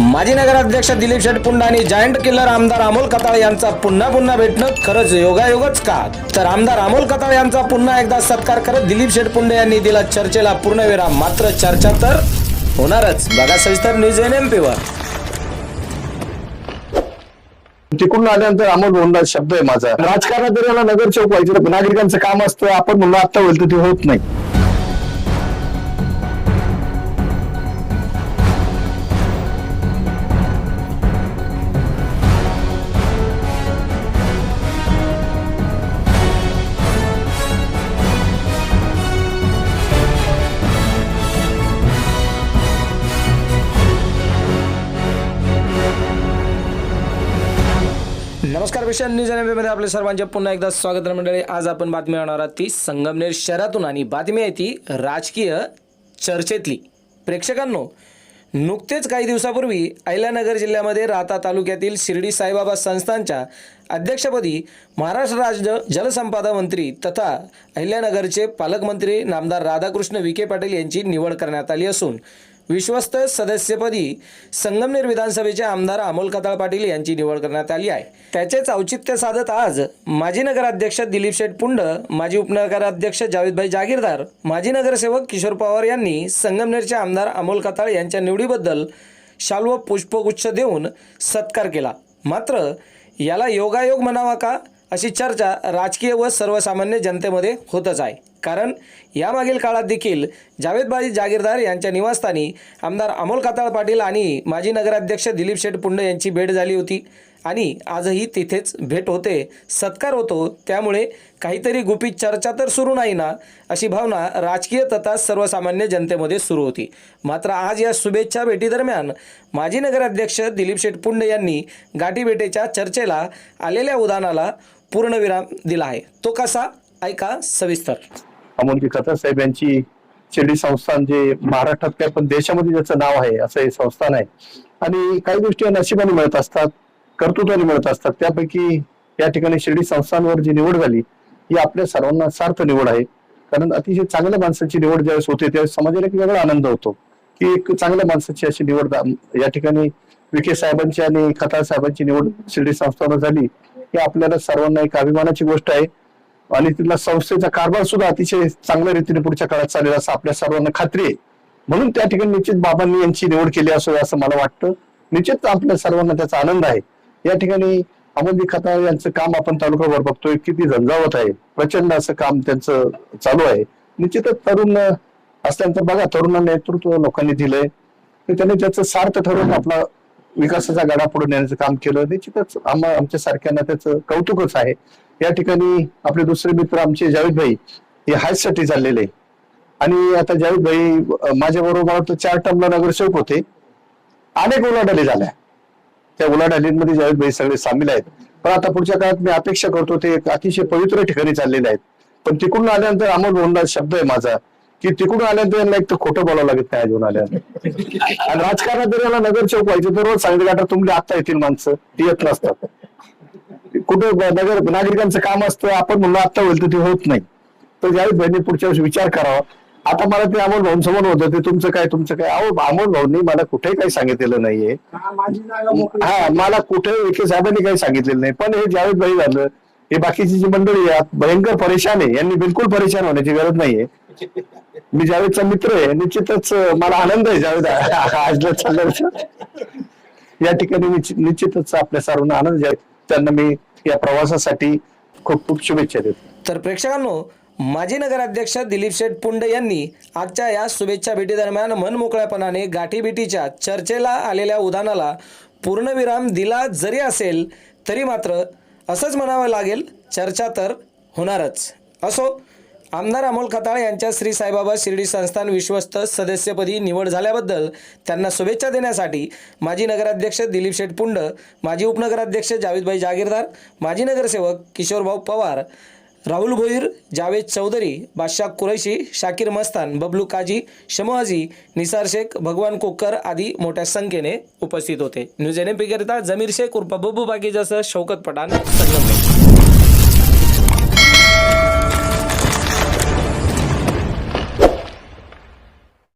माजी नगराध्यक्ष दिलीप शेटपुंडा आणि जायंट किल्लर आमदार अमोल कताळ यांचा पुन्हा पुन्हा भेटणं खरंच योगायोगच का? तर आमदार अमोल कताळ यांचा पुन्हा एकदा सत्कार करत दिलीप शेटपुंडे यांनी दिला चर्चेला पूर्णविराम. मात्र चर्चा तर होणारच. बघा सविस्तर न्यूज एन एम पीवर तिकडून आल्यानंतर अमोल बोलणार शब्द आहे माझा. राजकारणात जर याला नगर चौक व्हायचं नागरिकांचं काम असतं आपण म्हणलो आता बोलतो ते होत नाही. नमस्कार विषय न्यूज एनमध्ये आपले सर्वांचे पुन्हा एकदा स्वागत मंडळी. आज आपण बातमी आणणार आहोत ती संगमनेर शहरातून आणि बातमी आहे ती राजकीय चर्चेतली. प्रेक्षकांनो नुकतेच काही दिवसापूर्वी अहिल्यानगर जिल्ह्यामध्ये राहता तालुक्यातील शिर्डी साईबाबा संस्थानच्या अध्यक्षपदी महाराष्ट्र राज्य जलसंपदा मंत्री तथा अहिल्यानगरचे पालकमंत्री नामदार राधाकृष्ण विखे पाटील यांची निवड करण्यात आली असून विश्वस्त सदस्यपदी संगमनेर विधानसभेचे आमदार अमोल कताळ पाटील यांची निवड करण्यात आली आहे. त्याचेच औचित्य साधत आज माजी नगराध्यक्ष दिलीप शेठ पुंड माजी उपनगराध्यक्ष जावेदभाई जागीरदार माजी नगरसेवक किशोर पवार यांनी संगमनेरचे आमदार अमोल कताळ यांच्या निवडीबद्दल शाल व पुष्पगुच्छ देऊन सत्कार केला. मात्र याला योगायोग म्हणावा का? अशी चर्चा राजकीय व सर्वसामान्य जनतेमध्ये होतच आहे. कारण यामागील काळात देखील जावेदबाजी जागीरदार यांच्या निवासस्थानी आमदार अमोल काताळ पाटील आणि माजी नगराध्यक्ष दिलीप शेठ पुंड यांची भेट झाली होती. आणि आजही तिथेच भेट होते सत्कार होतो. त्यामुळे काहीतरी गुपित चर्चा तर सुरू नाही ना अशी भावना राजकीय तथा सर्वसामान्य जनतेमध्ये सुरू होती. मात्र आज या शुभेच्छा भेटीदरम्यान माजी नगराध्यक्ष दिलीप शेठ पुंड यांनी गाठीभेटीच्या चर्चेला आलेल्या उदाहरणाला पूर्णविराम दिला आहे. तो कसा? ऐका सविस्तर. अमोलजी कथा साहेब यांची शिर्डी संस्थान जे महाराष्ट्रात काय पण देशामध्ये ज्याचं नाव आहे असं हे संस्थान आहे. आणि काही गोष्टी नशिबाने मिळत असतात कर्तृत्वाने मिळत असतात. त्यापैकी या ठिकाणी शिर्डी संस्थानवर जी निवड झाली ही आपल्या सर्वांना सार्थ निवड आहे. कारण अतिशय चांगल्या माणसाची निवड ज्यावेळेस होते त्यावेळेस समाजाला एक वेगळा आनंद होतो. की एक चांगल्या माणसाची अशी निवड या ठिकाणी विखे साहेबांची आणि खताळ साहेबांची निवड शिर्डी संस्थानावर झाली ही आपल्याला सर्वांना एक अभिमानाची गोष्ट आहे. आणि तिथला संस्थेचा कारभार सुद्धा अतिशय चांगल्या रीतीने पुढच्या काळात चालेल असं आपल्या सर्वांना खात्री आहे. म्हणून त्या ठिकाणी निश्चित बाबांनी यांची निवड केली असो असं मला वाटतं. निश्चित आपल्या सर्वांना त्याचा आनंद आहे. या ठिकाणी अमोदी खताळ यांचं काम आपण तालुकाभर बघतोय किती झंझावत आहे. प्रचंड असं काम त्यांचं चालू आहे. निश्चितच तरुण असल्यानंतर बघा तरुणांना नेतृत्व लोकांनी दिलंय. तर त्यांनी त्याचं सार्थ ठरवून आपला विकासाचा गाडा पुढे नेण्याचं काम केलं. निश्चितच आम्हा आमच्या सारख्यांना त्याचं कौतुकच आहे. या ठिकाणी आपले दुसरे मित्र आमचे जावेद भाई हे हायसाठी चाललेले. आणि आता जावेद भाई माझ्या बरोबर वाटतं चार टर्मला नगरसेवक होते. अनेक उलाढाली झाल्या. त्या उलाढालींमध्ये जावेद भाई सगळे सामील आहेत. पण आता पुढच्या काळात मी अपेक्षा करतो ते एक अतिशय पवित्र ठिकाणी चाललेले आहेत. पण तिकडून आल्यानंतर अमोल बोलणार शब्द आहे माझा की तिकडून आल्यानंतर यांना एक तर खोटं बोलावं लागत नाही अजून आल्यानंतर आणि राजकारणात जर याला नगर चौक तर रोज सांगितलं आता तुमले आता येतील माणसं ती येत नसतात. कुठं नगर नागरिकांचं काम असतं आपण म्हणलो आता होईल तर ते होत नाही. तर ज्यावेळी बहिणी पुढच्या वेळेस विचार करावा. आता मला ते अमोल भाऊन समोर होतं ते तुमचं काय तुमचं काय? अहो अमोल भाऊंनी मला कुठेही काही सांगितलेलं नाहीये. हा मला कुठे विखे साहेबांनी काही सांगितलेलं नाही. पण हे जावेद भाई झालं हे बाकीची जी मंडळी आहेत भयंकर परेशान आहे. यांनी बिलकुल परेशान होण्याची गरज नाहीये. मी जावेदचा मित्र आहे निश्चितच मला आनंद आहे जावेद आजला चालल्याचा या ठिकाणी निश्चित- निश्चितच आपल्या सर्वांना आनंद त्यांना मी या प्रवासासाठी खूप खूप शुभेच्छा देतो. तर प्रेक्षकांनो माजी नगराध्यक्ष दिलीप शेठ पुंड यांनी आजच्या या शुभेच्छा भेटीदरम्यान मनमोकळ्यापणाने गाठीभेटीच्या चर्चेला आलेल्या उदाहरणाला पूर्णविराम दिला जरी असेल तरी मात्र असंच म्हणावं लागेल चर्चा तर होणारच. असो आमदार अमोल खताळ यांच्या श्री साईबाबा शिर्डी संस्थान विश्वस्त सदस्यपदी निवड झाल्याबद्दल त्यांना शुभेच्छा देण्यासाठी माजी नगराध्यक्ष दिलीप शेठ पुंड माजी उपनगराध्यक्ष जावेदभाई जागीरदार माजी नगरसेवक किशोरभाऊ पवार राहुल भोईर जावेद चौधरी बादशाह कुरैशी शाकीर मस्तान बबलू काजी शमोहाजी निसार शेख भगवान कोकर आदी मोठ्या संख्येने उपस्थित होते. News N M Jameer Shaikh उर्फ बब्बू बागीजासह शौकत पठाण संगम